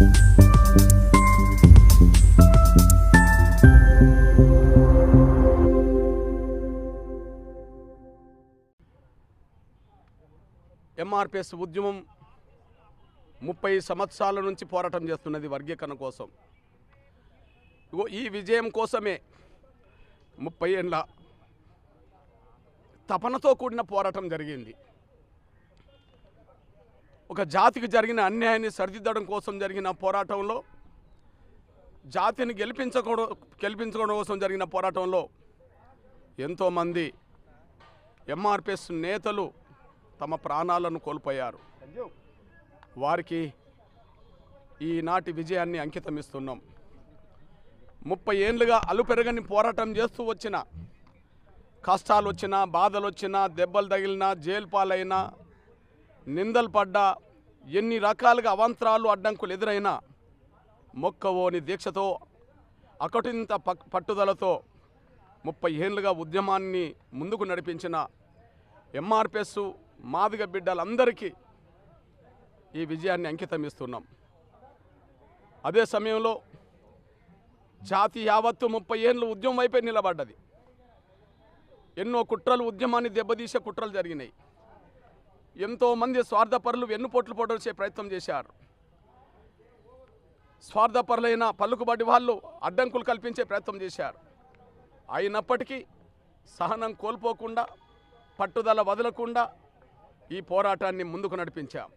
ఎంఆర్పిఎస్ ఉద్యమం ముప్పై సంవత్సరాల నుంచి పోరాటం చేస్తున్నది వర్గీకరణ కోసం. ఈ విజయం కోసమే ముప్పై ఏళ్ళ తపనతో కూడిన పోరాటం జరిగింది. ఒక జాతికి జరిగిన అన్యాయాన్ని సరిదిద్దడం కోసం జరిగిన పోరాటంలో జాతిని గెలిపించకూడ గెలిపించుకోవడం కోసం జరిగిన పోరాటంలో ఎంతోమంది ఎంఆర్పిఎస్ నేతలు తమ ప్రాణాలను కోల్పోయారు. వారికి ఈనాటి విజయాన్ని అంకితం ఇస్తున్నాం. ముప్పై ఏళ్ళుగా అలుపెరగని పోరాటం చేస్తూ వచ్చిన కష్టాలు వచ్చినా బాధలు వచ్చినా దెబ్బలు తగిలినా జైలు పాలైనా నిందలు పడ్డా ఎన్ని రకాలుగా అవంతరాలు అడ్డంకులు ఎదురైనా మొక్కవోని దీక్షతో అకటింత పక్- పట్టుదలతో ముప్పై ఏళ్ళుగా ఉద్యమాన్ని ముందుకు నడిపించిన ఎంఆర్పిఎస్ మాదిగ బిడ్డలందరికీ ఈ విజయాన్ని అంకితం ఇస్తున్నాం. అదే సమయంలో జాతి యావత్తు ముప్పై ఏళ్ళు ఉద్యమం వైపే నిలబడ్డది. ఎన్నో కుట్రలు ఉద్యమాన్ని దెబ్బతీసే కుట్రలు జరిగినాయి. ఎంతోమంది స్వార్థపరులు వెన్నుపోట్లు పొడవచ్చే ప్రయత్నం చేశారు. స్వార్థపరులైన పలుకుబడి వాళ్ళు అడ్డంకులు కల్పించే ప్రయత్నం చేశారు. అయినప్పటికీ సహనం కోల్పోకుండా పట్టుదల వదలకుండా ఈ పోరాటాన్ని ముందుకు నడిపించాం.